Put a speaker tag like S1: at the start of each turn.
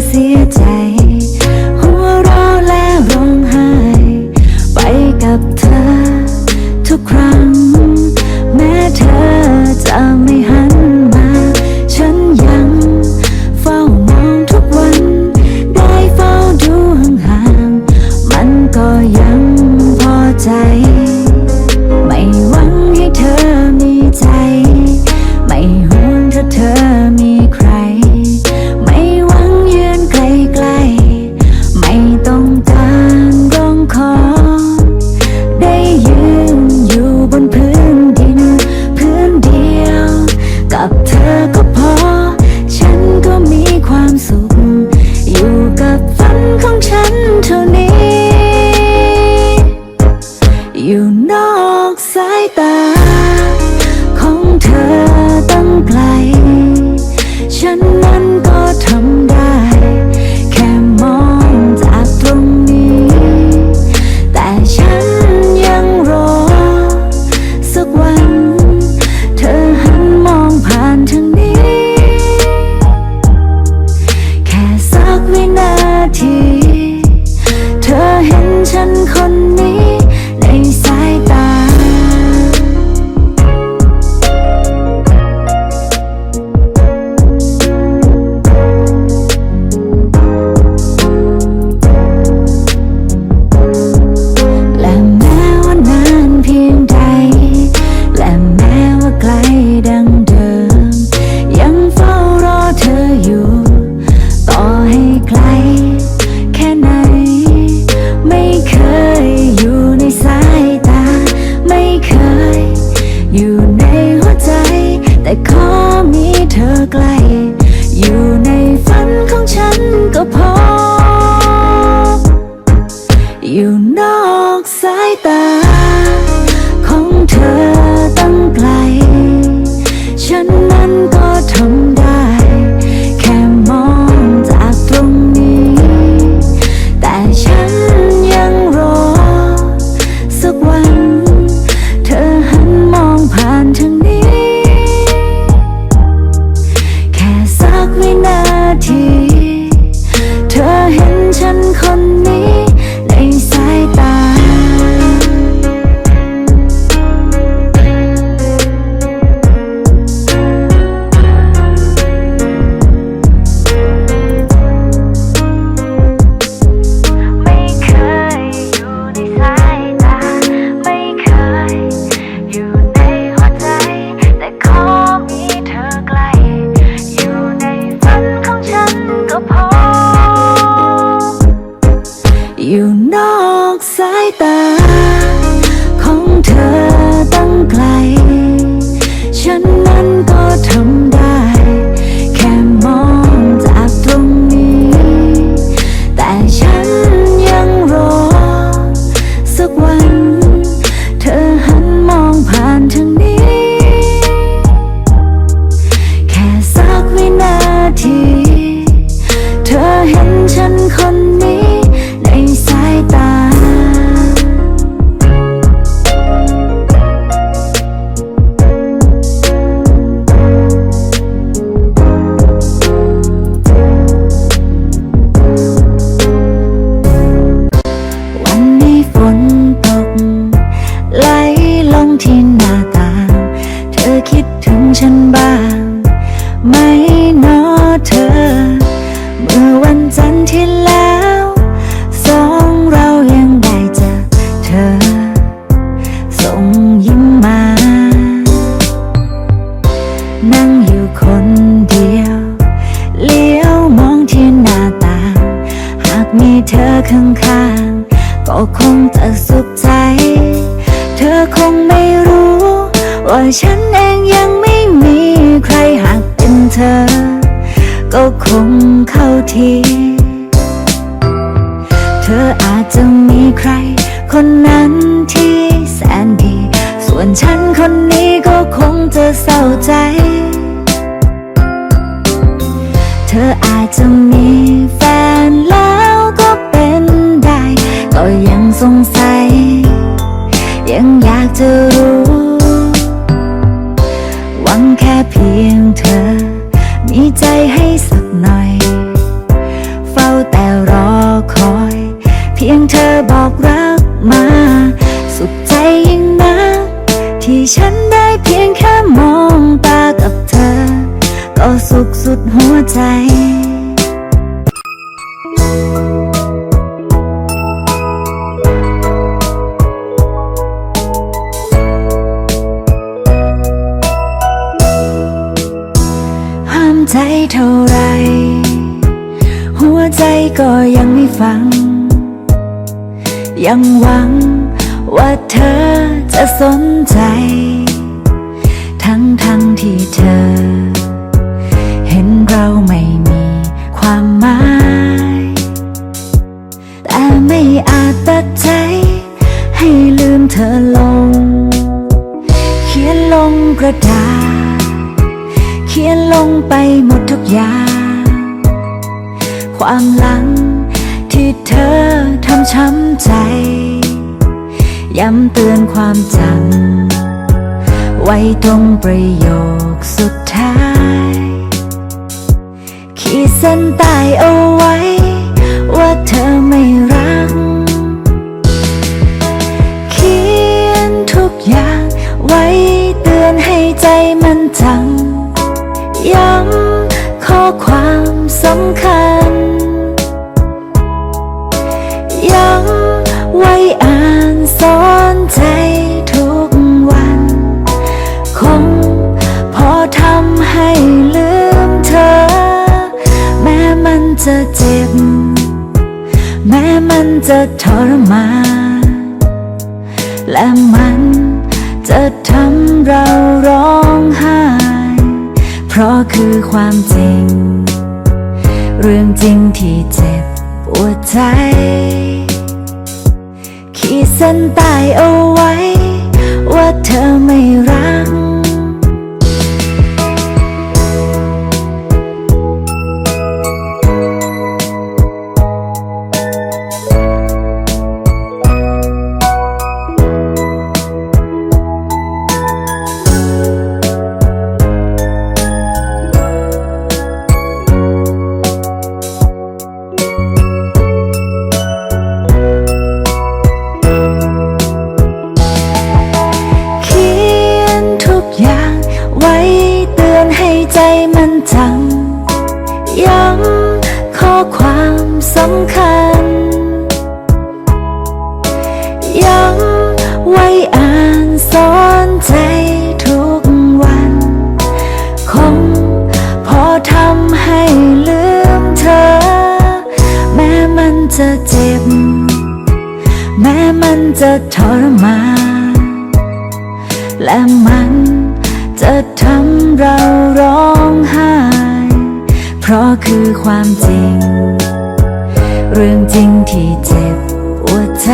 S1: see you tonight. you know. อยู่นอกสายตาของเธอ ฉันเองยังไม่มีใครหากเป็นเธอ ก็คงเข้าที เธออาจจะมีใคร คนนั้นที่แสนดี ส่วนฉันคนนี้ก็คงจะเศร้าใจ เธออาจจะมีแฟนแล้วก็เป็นได้ ก็ยังสงสัย ยังอยากจะรู้ ฟัง ยังหวังว่าเธอจะสนใจ ทั้งทั้งที่เธอ เห็นเราไม่มีความหมาย แต่ไม่อาจตัดใจ ให้ลืมเธอลง เขียนลงกระดาษ เขียนลงไปหมดทุกอย่าง ความหลัง ช้ำใจ ย้ำเตือนความจำไว้ตรงประโยคสุดท้าย ขีดเส้นใต้เอาไว้ ว่าเธอไม่รัก เขียนทุกอย่างไว้เตือนให้ใจมันจำย้ำข้อความสำคัญ ให้ลืมเธอ แม้มันจะเจ็บ แม้มันจะทรมานและมันจะทำเราร้องไห้ เพราะคือความจริง เรื่องจริงที่เจ็บปวดใจ ขีดเส้นใต้เอาไว้ ว่าเธอไม่ร ความสำคัญ ย้ำไว้อ่านสอนใจทุกวัน คงพอทำให้ลืมเธอ แม้มันจะเจ็บ แม้มันจะทรมานและมันจะทำเราร้องไห้ เพราะคือความจริง เรื่องจริงที่เจ็บปวดใจ